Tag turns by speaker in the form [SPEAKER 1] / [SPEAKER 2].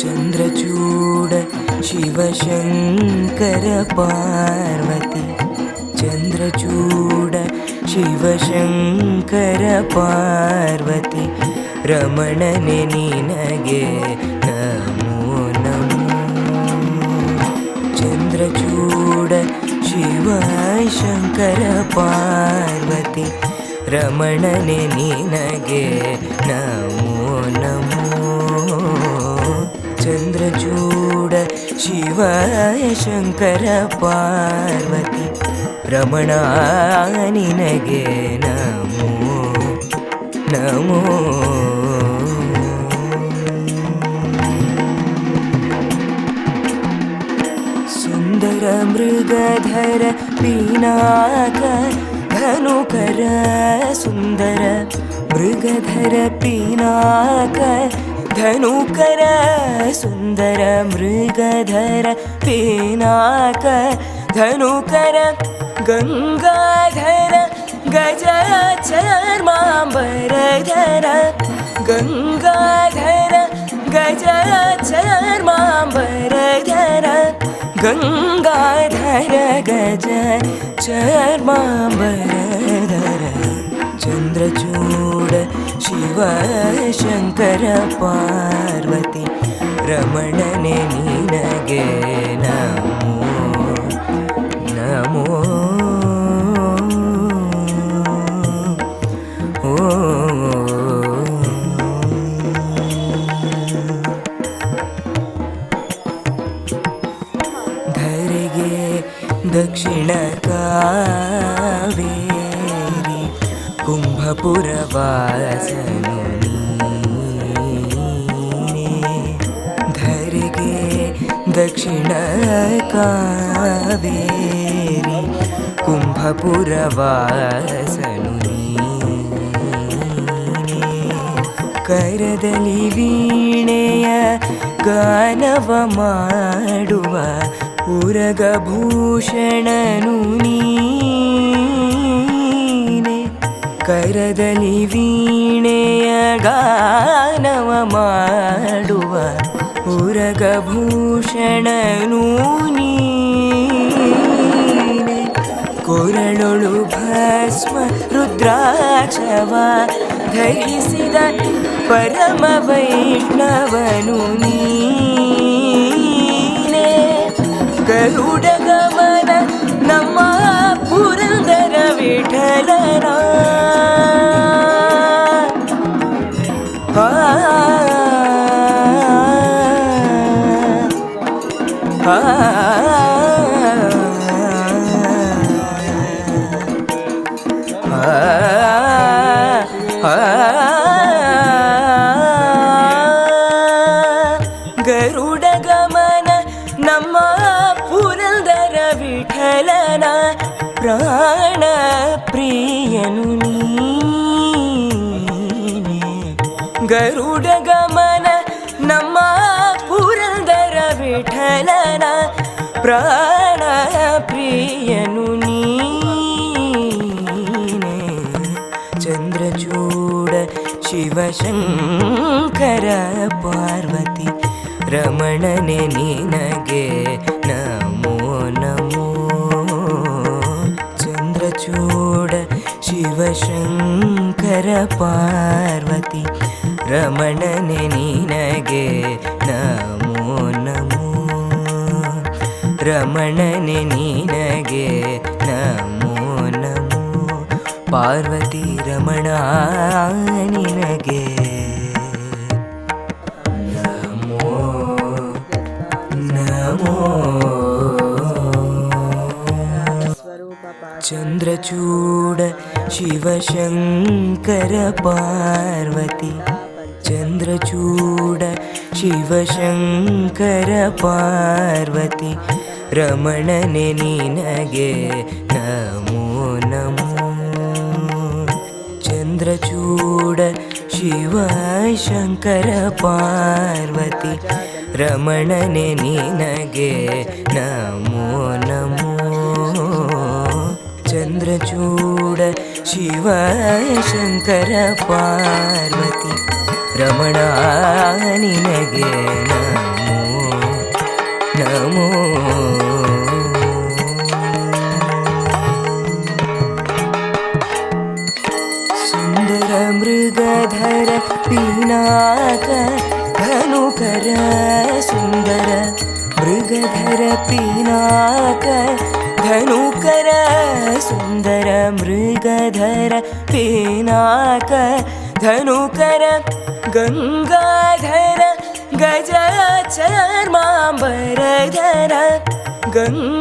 [SPEAKER 1] ചന്ദ്രചൂട ശിവശങ്കര പാർവതി ചന്ദ്രചൂട ಶಿವಶಂಕರ ಪಾರ್ವತಿ ರಮಣನೆ ನಿನಗೆ ನಮೋ ಚಂದ್ರಚೂಡ ಶಿವಶಂಕರ ಪಾರ್ವತಿ ರಮಣನೆ ನಿನಗೆ ನಮೋ ನಮೋ ಚಂದ್ರಚೂಡ ಶಿವಾಯ ಶಂಕರ ಪಾರ್ವತಿ ರಮಣ ನಿನಗೆ ನಮೋ ನಮೋ ಸುಂದರ മൃഗധര പീനാകര ധനുകര സുന്ദര മൃഗധര പീനാകര ധനുകര സുന്ദര മൃഗധര പീനാകര ധനുകര ഗംഗാധര ഗജചർമാംബരധര ഗംഗാധര ഗജചർമാംബരധര गङ्गाधर गज चर्माम्बरधर चन्द्रचूड शिव शङ्कर पार्वती रमणने नीनगे नमो नमो। दक्षिणकावेरि कुम्भपुरवासनु धर्गे दक्षिणकावेरि कुम्भपुरवासनु करदलि वीणेय गानव कानवमाड ಉರಗಭೂಷಣನು ನೀನೆ. ಕರದಲ್ಲಿ ವೀಣೆಯ ಗಾನವ ಮಾಡುವ ಉರಗಭೂಷಣನು ನೀನೆ. ಕೊರಳೊಳು ಭಸ್ಮ ರುದ್ರಾಕ್ಷವ ಧರಿಸಿದ ಪರಮ ವೈಷ್ಣವನು ನೀನೆ ഗരുഡ ഗമന നമ്മ പുരന്തര വിഠലന. Ah ಗರುಡ ಗಮನ ನಮ್ಮ ಪುರಂದರ ವಿಠಲನ ಪ್ರಾಣ ಪ್ರಿಯನು ನೀನೆ ಚಂದ್ರಚೂಡ ಶಿವಶಂಕರ ಪಾರ್ವತಿ ರಮಣನೆ ನಿನಗೆ ನಮೋ ನಮೋ ಚಂದ್ರಚೂಡ ಶಿವಶಂಕರ ಪಾರ್ವತಿ ರಮಣನೆ ನಿನಗೆ ನಮೋ ನಮೋ ರಮಣನೆ ನಿನಗೆ ನಮೋ ನಮೋ ಪಾರ್ವತಿ ರಮಣ ನಿನಗೆ ನಮೋ ನಮೋ ಚಂದ್ರಚೂಡ ಶಿವಶಂಕರ ಪಾರ್ವತಿ ಚಂದ್ರಚೂಡ ಶಿವಶಂಕರ ಪಾರ್ವತಿ ರಮಣನೆ ನಿನಗೆ ನಮೋ ನಮೋ ಚಂದ್ರಚೂಡ ಶಿವಶಂಕರ ಪಾರ್ವತಿ ರಮಣನೆ ನಿನಗೆ ನಮೋ ನಮೋ ಚಂದ್ರಚೂಡ ಶಿವ ಶಂಕರ ಪಾರ್ವತಿ ರಮಣ ನಿನಗೆ ನಮೋ ನಮೋ ಸುಂದರ ಮೃಗಧರ ಪಿನಾಕ ಧನುಕರ ಸುಂದರ ಮೃಗಧರ ಪಿನಾಕ ಧನುಕರ ಸುಂದರ ಮೃಗಧರ ಪಿನಾಕ धनुकर गङ्गाधर गजाचर्माम्बरधर गङ्गा